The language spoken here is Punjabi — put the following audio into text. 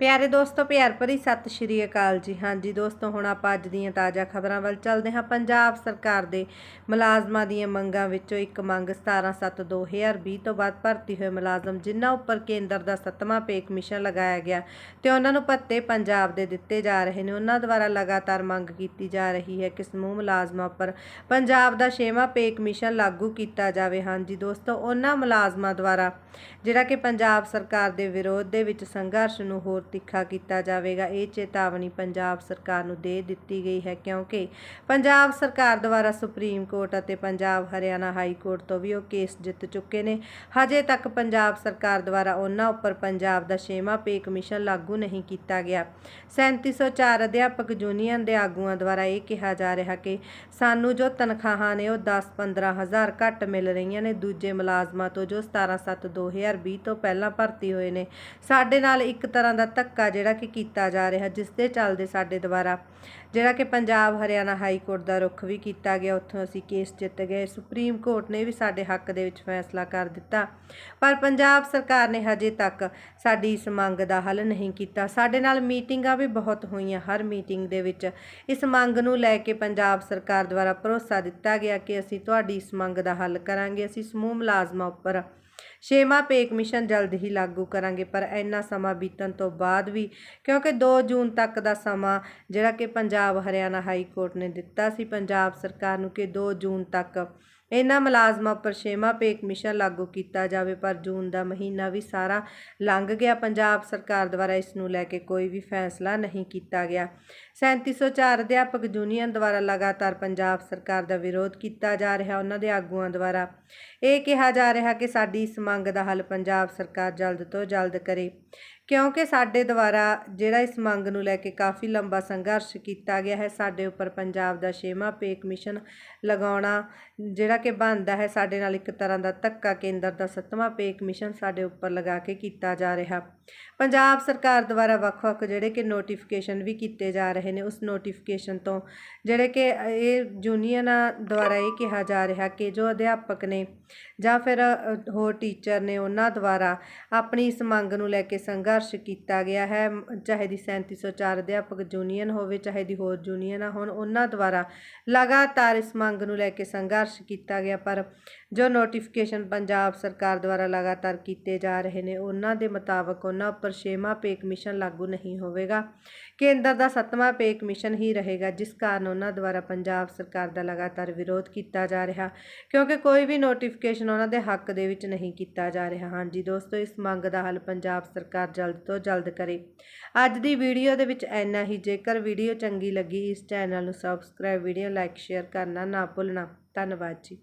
ਪਿਆਰੇ ਦੋਸਤੋ, ਪਿਆਰ ਭਰੀ ਸਤਿ ਸ਼੍ਰੀ ਅਕਾਲ ਜੀ। ਹਾਂਜੀ ਦੋਸਤੋ, ਹੁਣ ਆਪਾਂ ਅੱਜ ਦੀਆਂ ਤਾਜ਼ਾ ਖਬਰਾਂ ਵੱਲ ਚੱਲਦੇ ਹਾਂ। ਪੰਜਾਬ ਸਰਕਾਰ ਦੇ ਮੁਲਾਜ਼ਮਾਂ ਦੀਆਂ ਮੰਗਾਂ ਵਿੱਚੋਂ ਇੱਕ ਮੰਗ 17/7/2020 ਤੋਂ ਬਾਅਦ ਭਰਤੀ ਹੋਏ ਮੁਲਾਜ਼ਮ, ਜਿਨ੍ਹਾਂ ਉੱਪਰ ਕੇਂਦਰ ਦਾ ਸੱਤਵਾਂ ਪੇ ਕਮਿਸ਼ਨ ਲਗਾਇਆ ਗਿਆ ਤੇ ਉਹਨਾਂ ਨੂੰ ਭੱਤੇ ਪੰਜਾਬ ਦੇ ਦਿੱਤੇ ਜਾ ਰਹੇ ਨੇ। ਉਹਨਾਂ ਦੁਆਰਾ ਲਗਾਤਾਰ ਮੰਗ ਕੀਤੀ ਜਾ ਰਹੀ ਹੈ ਕਿ ਸਮੂਹ ਮੁਲਾਜ਼ਮਾਂ ਉੱਪਰ ਪੰਜਾਬ ਦਾ ਛੇਵਾਂ ਪੇ ਕਮਿਸ਼ਨ ਲਾਗੂ ਕੀਤਾ ਜਾਵੇ। ਹਾਂਜੀ ਦੋਸਤੋ, ਉਹਨਾਂ ਮੁਲਾਜ਼ਮਾਂ ਦੁਆਰਾ ਜਿਹੜਾ ਕਿ ਪੰਜਾਬ ਸਰਕਾਰ ਦੇ ਵਿਰੋਧ ਦੇ ਵਿੱਚ ਸੰਘਰਸ਼ ਨੂੰ ਹੋਰ ਤਿੱਖਾ ਕੀਤਾ ਜਾਵੇਗਾ। ਇਹ ਚੇਤਾਵਨੀ ਪੰਜਾਬ ਸਰਕਾਰ ਨੂੰ ਦੇ ਦਿੱਤੀ ਗਈ ਹੈ ਕਿਉਂਕਿ ਪੰਜਾਬ ਸਰਕਾਰ ਦੁਆਰਾ ਸੁਪਰੀਮ ਕੋਰਟ ਅਤੇ ਪੰਜਾਬ ਹਰਿਆਣਾ ਹਾਈ ਕੋਰਟ ਤੋਂ ਵੀ ਉਹ ਕੇਸ ਜਿੱਤ ਚੁੱਕੇ ਨੇ। ਹਜੇ ਤੱਕ ਪੰਜਾਬ ਸਰਕਾਰ ਦੁਆਰਾ ਉਹਨਾਂ ਉੱਪਰ ਪੰਜਾਬ ਦਾ ਛੇਵਾਂ ਪੇ ਕਮਿਸ਼ਨ ਲਾਗੂ ਨਹੀਂ ਕੀਤਾ ਗਿਆ। 3704 ਅਧਿਆਪਕ ਯੂਨੀਅਨ ਦੇ ਆਗੂਆਂ ਦੁਆਰਾ ਇਹ ਕਿਹਾ ਜਾ ਰਿਹਾ ਕਿ ਸਾਨੂੰ ਜੋ ਤਨਖਾਹਾਂ ਨੇ ਉਹ 10-15 ਹਜ਼ਾਰ ਘੱਟ ਮਿਲ ਰਹੀਆਂ ਨੇ। ਦੂਜੇ ਮੁਲਾਜ਼ਮਾਂ ਤੋਂ ਜੋ 17/7/2020 ਤੋਂ ਪਹਿਲਾਂ ਭਰਤੀ ਹੋਏ ਨੇ। ਸਾਡੇ ਨਾਲ ਇੱਕ ਤਰ੍ਹਾਂ ਦਾ ਧੱਕਾ ਜਿਹੜਾ ਕਿ ਕੀਤਾ ਜਾ ਰਿਹਾ, ਜਿਸ ਦੇ ਚੱਲਦੇ ਸਾਡੇ ਦੁਆਰਾ, ਜਿਹੜਾ ਕਿ ਪੰਜਾਬ ਹਰਿਆਣਾ ਹਾਈ ਕੋਰਟ ਦਾ ਰੁਖ ਵੀ ਕੀਤਾ ਗਿਆ, ਉੱਥੋਂ ਅਸੀਂ ਕੇਸ ਜਿੱਤ ਗਏ, ਸੁਪਰੀਮ ਕੋਰਟ ਨੇ ਵੀ ਸਾਡੇ ਹੱਕ ਦੇ ਵਿੱਚ ਫੈਸਲਾ ਕਰ ਦਿੱਤਾ। ਪਰ ਪੰਜਾਬ ਸਰਕਾਰ ਨੇ ਹਜੇ ਤੱਕ ਸਾਡੀ ਇਸ ਮੰਗ ਦਾ ਹੱਲ ਨਹੀਂ ਕੀਤਾ। ਸਾਡੇ ਨਾਲ ਮੀਟਿੰਗਾਂ ਵੀ ਬਹੁਤ ਹੋਈਆਂ ਹਰ ਮੀਟਿੰਗ ਦੇ ਵਿੱਚ। ਇਸ ਮੰਗ ਨੂੰ ਲੈ ਕੇ ਪੰਜਾਬ ਸਰਕਾਰ ਦੁਆਰਾ ਭਰੋਸਾ ਦਿੱਤਾ ਗਿਆ ਕਿ ਅਸੀਂ ਤੁਹਾਡੀ ਇਸ ਮੰਗ ਦਾ ਹੱਲ ਕਰਾਂਗੇ। ਅਸੀਂ ਸਮੂਹ ਮੁਲਾਜ਼ਮਾਂ ਉੱਪਰ ਛੇਵਾਂ ਪੇ ਕਮਿਸ਼ਨ ਜਲਦ ਹੀ ਲਾਗੂ ਕਰਾਂਗੇ, ਪਰ ਇੰਨਾ ਸਮਾਂ ਬੀਤਣ ਤੋਂ ਬਾਅਦ ਵੀ, ਕਿਉਂਕਿ 2 ਜੂਨ ਤੱਕ ਦਾ ਸਮਾਂ ਜਿਹੜਾ ਕਿ ਪੰਜਾਬ ਹਰਿਆਣਾ ਹਾਈ ਕੋਰਟ ਨੇ ਦਿੱਤਾ ਸੀ, ਪੰਜਾਬ ਸਰਕਾਰ ਨੂੰ ਕਿ 2 ਜੂਨ ਤੱਕ ਇਹਨਾਂ ਮੁਲਾਜ਼ਮਾਂ ਉੱਪਰ ਛੇਵਾਂ ਪੇ ਕਮਿਸ਼ਨ ਲਾਗੂ ਕੀਤਾ ਜਾਵੇ, ਪਰ ਜੂਨ ਦਾ ਮਹੀਨਾ ਵੀ ਸਾਰਾ ਲੰਘ ਗਿਆ। ਪੰਜਾਬ ਸਰਕਾਰ ਦੁਆਰਾ ਇਸ ਨੂੰ ਲੈ ਕੇ ਕੋਈ ਵੀ ਫੈਸਲਾ ਨਹੀਂ ਕੀਤਾ ਗਿਆ। 3704 ਅਧਿਆਪਕ ਯੂਨੀਅਨ ਦੁਆਰਾ ਲਗਾਤਾਰ ਪੰਜਾਬ ਸਰਕਾਰ ਦਾ ਵਿਰੋਧ ਕੀਤਾ ਜਾ ਰਿਹਾ। ਉਹਨਾਂ ਦੇ ਆਗੂਆਂ ਦੁਆਰਾ ਇਹ ਕਿਹਾ ਜਾ ਰਿਹਾ ਕਿ ਸਾਡੀ ਇਸ ਮੰਗ ਦਾ ਹੱਲ ਪੰਜਾਬ ਸਰਕਾਰ ਜਲਦ ਤੋਂ ਜਲਦ ਕਰੇ, ਕਿਉਂਕਿ ਸਾਡੇ ਦੁਆਰਾ ਜਿਹੜਾ ਇਸ ਮੰਗ ਨੂੰ ਲੈ ਕੇ ਕਾਫੀ ਲੰਬਾ ਸੰਘਰਸ਼ ਕੀਤਾ ਗਿਆ ਹੈ, ਸਾਡੇ ਉੱਪਰ ਪੰਜਾਬ ਦਾ ਛੇਵਾਂ ਪੇ ਕਮਿਸ਼ਨ ਲਗਾਉਣਾ ਜਿਹੜਾ ਕਿ ਬਣਦਾ ਹੈ। ਸਾਡੇ ਨਾਲ ਇੱਕ ਤਰ੍ਹਾਂ ਦਾ ਧੱਕਾ ਕੇਂਦਰ ਦਾ ਸੱਤਵਾਂ ਪੇ ਕਮਿਸ਼ਨ ਸਾਡੇ ਉੱਪਰ ਲਗਾ ਕੇ ਕੀਤਾ ਜਾ ਰਿਹਾ। ਪੰਜਾਬ ਸਰਕਾਰ ਦੁਆਰਾ ਵੱਖ-ਵੱਖ ਜਿਹੜੇ ਕਿ ਨੋਟੀਫਿਕੇਸ਼ਨ ਵੀ ਕੀਤੇ ਜਾ ਰਹੇ ਨੇ, ਉਸ ਨੋਟੀਫਿਕੇਸ਼ਨ ਤੋਂ ਜਿਹੜੇ ਕਿ ਇਹ ਯੂਨੀਅਨਾਂ ਦੁਆਰਾ ਇਹ ਕਿਹਾ ਜਾ ਰਿਹਾ ਕਿ ਜੋ ਅਧਿਆਪਕ ਨੇ ਜਾਂ ਫਿਰ ਹੋਰ ਟੀਚਰ ਨੇ ਉਹਨਾਂ ਦੁਆਰਾ ਆਪਣੀ ਇਸ ਮੰਗ ਨੂੰ ਲੈ ਕੇ ਸੰਘਰਸ਼ ਕੀਤਾ ਗਿਆ ਹੈ। ਚਾਹੇ ਦੀ 3704 ਅਧਿਆਪਕ ਯੂਨੀਅਨ ਹੋਵੇ, ਚਾਹੇ ਦੀ ਹੋਰ ਯੂਨੀਅਨਾਂ ਹੋਣ, ਉਹਨਾਂ ਦੁਆਰਾ ਲਗਾਤਾਰ ਇਸ ਮੰਗ ਨੂੰ ਲੈ ਕੇ ਸੰਘਰਸ਼ ਕੀਤਾ ਕੀਤਾ ਗਿਆ ਪਰ ਜੋ ਨੋਟੀਫਿਕੇਸ਼ਨ ਪੰਜਾਬ ਸਰਕਾਰ ਦੁਆਰਾ ਲਗਾਤਾਰ ਕੀਤੇ ਜਾ ਰਹੇ ਨੇ, ਉਹਨਾਂ ਦੇ ਮੁਤਾਬਕ ਉਹਨਾਂ ਉੱਪਰ ਛੇਵਾਂ ਪੇ ਕਮਿਸ਼ਨ ਲਾਗੂ ਨਹੀਂ ਹੋਵੇਗਾ। ਕੇਂਦਰ ਦਾ ਸੱਤਵਾਂ ਪੇ ਕਮਿਸ਼ਨ ਹੀ ਰਹੇਗਾ, ਜਿਸ ਕਾਰਨ ਉਹਨਾਂ ਦੁਆਰਾ ਪੰਜਾਬ ਸਰਕਾਰ ਦਾ ਲਗਾਤਾਰ ਵਿਰੋਧ ਕੀਤਾ ਜਾ ਰਿਹਾ, ਕਿਉਂਕਿ ਕੋਈ ਵੀ ਨੋਟੀਫਿਕੇਸ਼ਨ ਉਹਨਾਂ ਦੇ ਹੱਕ ਦੇ ਵਿੱਚ ਨਹੀਂ ਕੀਤਾ ਜਾ ਰਿਹਾ। ਹਾਂਜੀ ਦੋਸਤੋ, ਇਸ ਮੰਗ ਦਾ ਹੱਲ ਪੰਜਾਬ ਸਰਕਾਰ ਜਲਦ ਤੋਂ ਜਲਦ ਕਰੇ। ਅੱਜ ਦੀ ਵੀਡੀਓ ਦੇ ਵਿੱਚ ਇੰਨਾ ਹੀ। ਜੇਕਰ ਵੀਡੀਓ ਚੰਗੀ ਲੱਗੀ, ਇਸ ਚੈਨਲ ਨੂੰ ਸਬਸਕ੍ਰਾਈਬ ਵੀਡੀਓ ਲਾਈਕ ਸ਼ੇਅਰ ਕਰਨਾ ਨਾ ਭੁੱਲਣਾ। ਧੰਨਵਾਦ ਜੀ।